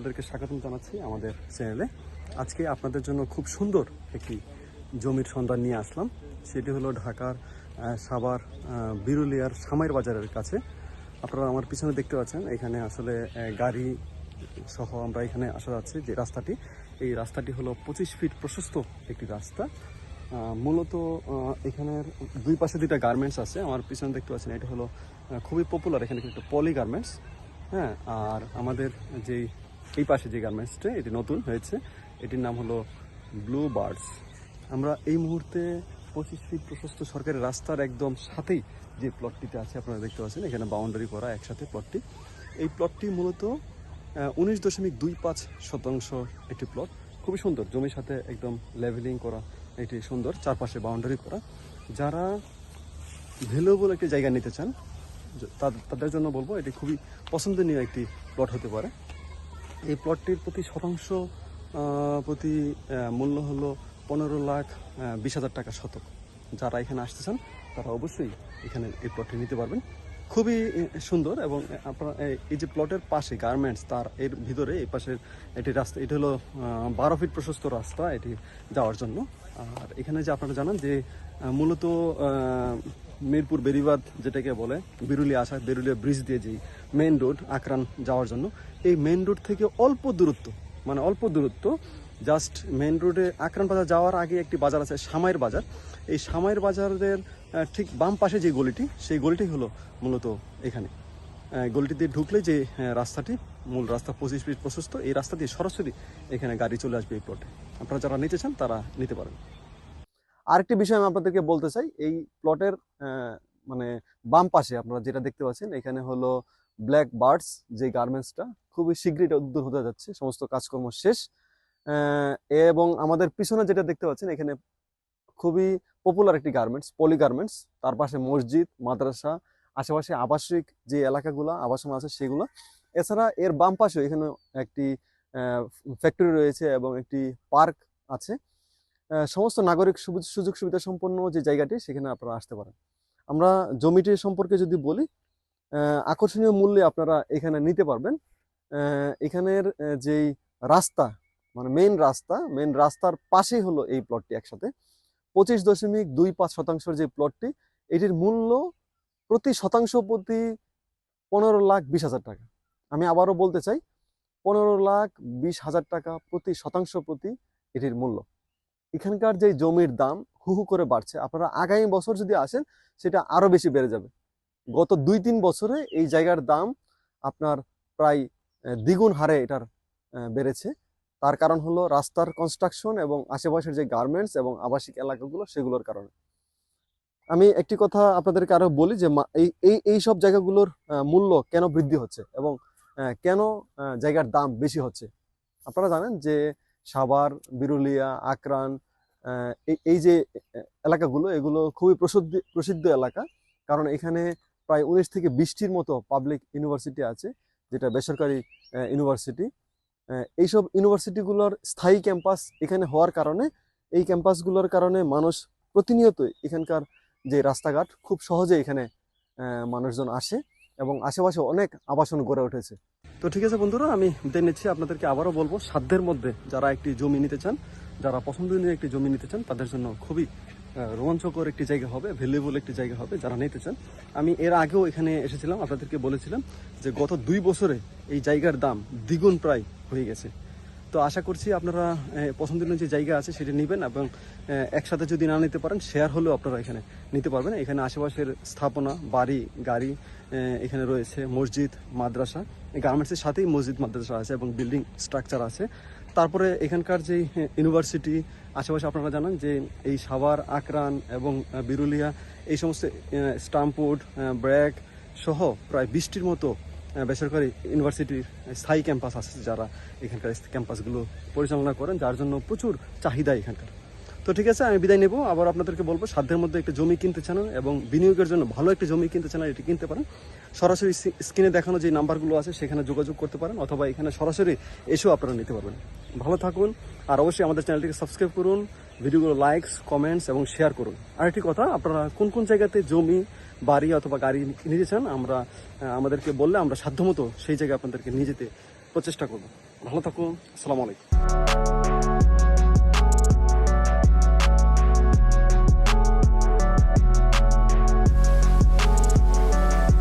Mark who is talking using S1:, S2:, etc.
S1: আপনাদেরকে স্বাগতম জানাচ্ছি আমাদের চ্যানেলে। আজকে আপনাদের জন্য খুব সুন্দর একটি জমির সন্ধান নিয়ে আসলাম। সেটি হলো ঢাকার সাভার বিরুলিয়ার সামাইর বাজারের কাছে। আপনারা আমার পিছনে দেখতে পাচ্ছেন, এখানে আসলে গাড়ি সহ আমরা এখানে আসা যাচ্ছি যে রাস্তাটি। এই রাস্তাটি হলো পঁচিশ ফিট প্রশস্ত একটি রাস্তা। মূলত এখানের দুই পাশে দুইটা গার্মেন্টস আছে। আমার পিছনে দেখতে পাচ্ছেন, এটা হলো খুবই পপুলার এখানে কিন্তু পলি গার্মেন্টস হ্যাঁ আর আমাদের যেই এই পাশে যে গার্মেন্টসটা এটি নতুন হয়েছে, এটির নাম হলো ব্লু বার্ডস আমরা এই মুহূর্তে পঁচিশ ফিট প্রশস্ত সরকারি রাস্তার একদম সাথেই যে প্লটটিতে আছে, আপনারা দেখতে পাচ্ছেন, এখানে বাউন্ডারি করা একসাথে প্লটটি এই প্লটটি মূলত উনিশ দশমিক দুই পাঁচ শতাংশ একটি প্লট খুবই সুন্দর, জমির সাথে একদম লেভেলিং করা এটি সুন্দর, চারপাশে বাউন্ডারি করা। যারা ভ্যালুয়েবল একটি জায়গা নিতে চান তাদের জন্য বলব, এটি খুবই পছন্দনীয় একটি প্লট হতে পারে। এই প্লটটির প্রতি শতাংশ প্রতি মূল্য হলো পনেরো লাখ বিশ হাজার টাকা শতক। যারা এখানে আসতে চান তারা অবশ্যই এখানে এই প্লটটি নিতে পারবেন। খুবই সুন্দর এবং আপনার এই যে প্লটের পাশে গার্মেন্টস তার, এর ভিতরে, এই পাশের এটি রাস্তা, এটি হলো বারো ফিট প্রশস্ত রাস্তা এটি যাওয়ার জন্য। আর এখানে যে আপনারা জানান যে মূলত মিরপুর বেরিবাদ যেটাকে বলে বিরুলিয়া আসা, বেরুলিয়া ব্রিজ দিয়ে যে মেন রোড আকরান যাওয়ার জন্য, এই মেইন রোড থেকে অল্প দূরত্ব মানে অল্প দূরত্ব জাস্ট মেন রোডে আকরান বাজার যাওয়ার আগে একটি বাজার আছে সামাইয়ের বাজার। এই সামাইর বাজারের ঠিক বাম পাশে যে গলিটি, সেই গলিটি হলো মূলত এখানে। গলিটি দিয়ে ঢুকলে যে রাস্তাটি, মূল রাস্তা পঁচিশ ফিট প্রশস্ত, এই রাস্তা দিয়ে সরাসরি এখানে গাড়ি চলে আসবে এই প্লটে আপনারা যারা নিতে চান, তারা নিতে পারেন। আরেকটি বিষয় আমি আপনাদেরকে বলতে চাই, এই প্লটের মানে বাম পাশে আপনারা যেটা দেখতে পাচ্ছেন, এখানে হলো ব্ল্যাক বার্ডস যে গার্মেন্টসটা খুবই শীঘ্রই এটা উদ্যোগ হতে যাচ্ছে, সমস্ত কাজকর্ম শেষ। এবং আমাদের পিছনে যেটা দেখতে পাচ্ছেন, এখানে খুবই পপুলার একটি গার্মেন্টস পলি গার্মেন্টস তার পাশে মসজিদ, মাদ্রাসা, আশেপাশে আবাসিক যে এলাকাগুলো, আবাসন আছে সেগুলো। এছাড়া এর বাম পাশে এখানে একটি ফ্যাক্টরি রয়েছে এবং একটি পার্ক আছে। সমস্ত নাগরিক সুযোগ সুবিধা সম্পন্ন যে জায়গাটি, সেখানে আপনারা আসতে পারেন। আমরা জমিটি সম্পর্কে যদি বলি আকর্ষণীয় মূল্যে আপনারা এখানে নিতে পারবেন। এখানের যেই রাস্তা মানে মেন রাস্তা মেন রাস্তার পাশেই হলো এই প্লটটি একসাথে। পঁচিশ দশমিক দুই পাঁচ শতাংশের যে প্লটটি এটির মূল্য প্রতি শতাংশ প্রতি পনেরো লাখ বিশ হাজার টাকা। আমি আবারও বলতে চাই, পনেরো লাখ বিশ হাজার টাকা প্রতি শতাংশ প্রতি এটির মূল্য। এখানকার যে জমির দাম হু হু করে বাড়ছে, আপনারা আগামী বছর যদি আসেন, সেটা আরও বেশি বেড়ে যাবে। গত দুই তিন বছরে এই জায়গার দাম আপনার প্রায় দ্বিগুণ হারে এটার বেড়েছে। তার কারণ হলো রাস্তার কনস্ট্রাকশন এবং আশেপাশের যে গার্মেন্টস এবং আবাসিক এলাকাগুলো সেগুলোর কারণে। আমি একটি কথা আপনাদেরকে আরও বলি যে এই এই সব জায়গাগুলোর মূল্য কেন বৃদ্ধি হচ্ছে এবং কেন জায়গার দাম বেশি হচ্ছে? আপনারা জানেন যে সাভার, বিরুলিয়া, আকরান এই- যে এলাকাগুলো, এগুলো খুবই প্রসিদ্ধ প্রসিদ্ধ এলাকা। কারণ এখানে প্রায় উনিশ থেকে বিশটির মতো পাবলিক ইউনিভার্সিটি আছে, যেটা বেসরকারি ইউনিভার্সিটি এইসব ইউনিভার্সিটিগুলোর স্থায়ী ক্যাম্পাস এখানে হওয়ার কারণে, এই ক্যাম্পাসগুলোর কারণে মানুষ প্রতিনিয়ত এখানকার যে রাস্তাঘাট, খুব সহজে এখানে মানুষজন আসে এবং আশেপাশে অনেক আবাসন গড়ে উঠেছে। তো ঠিক আছে বন্ধুরা, আমি বিদায় নিচ্ছি। আপনাদেরকে আবারও বলব, সাধ্যের মধ্যে যারা একটি জমি নিতে চান, যারা পছন্দনীয় একটি জমি নিতে চান, তাদের জন্য খুবই রোমাঞ্চকর একটি জায়গা হবে ভ্যালুয়েবল একটি জায়গা হবে যারা নিতে চান। আমি এর আগেও এখানে এসেছিলাম, আপনাদেরকে বলেছিলাম যে গত দুই বছরে এই জায়গার দাম দ্বিগুণ প্রায় হয়ে গেছে। তো আশা করছি আপনারা পছন্দের যে জায়গা আছে সেটা নেবেন এবং একসাথে যদি না নিতে পারেন শেয়ার হলেও আপনারা এখানে নিতে পারবেন। এখানে আশেপাশের স্থাপনা, বাড়ি, গাড়ি এখানে রয়েছে মসজিদ, মাদ্রাসা। গার্মেন্টসের সাথেই মসজিদ, মাদ্রাসা আছে এবং বিল্ডিং স্ট্রাকচার আছে। তারপরে এখানকার যে ইউনিভার্সিটি আশেপাশে আপনারা জানেন যে এই সাভার, আকরান এবং বিরুলিয়া, এই সমস্ত স্টাম্পউড ব্র্যাক সহ প্রায় বৃষ্টির মতো বেসরকারি ইউনিভার্সিটির স্থায়ী ক্যাম্পাস আছে যারা এখানকার ক্যাম্পাসগুলো পরিচালনা করেন, যার জন্য প্রচুর চাহিদা এখানকার। তো ঠিক আছে, আমি বিদায় নেব। আবার আপনাদেরকে বলব, সাধ্যের মধ্যে একটা জমি কিনতে চান এবং বিনিয়োগের জন্য ভালো একটা জমি কিনতে চান, এটি কিনতে পারেন। সরাসরি স্ক্রিনে দেখানো যে নাম্বারগুলো আছে, সেখানে যোগাযোগ করতে পারেন অথবা এখানে সরাসরি এসেও আপনারা নিতে পারবেন। ভালো থাকুন, আর অবশ্যই আমাদের চ্যানেলটিকে সাবস্ক্রাইব করুন, ভিডিওগুলো লাইকস কমেন্টস এবং শেয়ার করুন। আর একটি কথা, আপনারা কোন কোন জায়গাতে জমি, বাড়ি অথবা গাড়ি নিতে চান আমরা আমাদেরকে বললে আমরা সাধ্যমতো সেই জায়গায় আপনাদেরকে নিয়ে যেতে প্রচেষ্টা করব। ভালো থাকুন, আসসালামু আলাইকুম।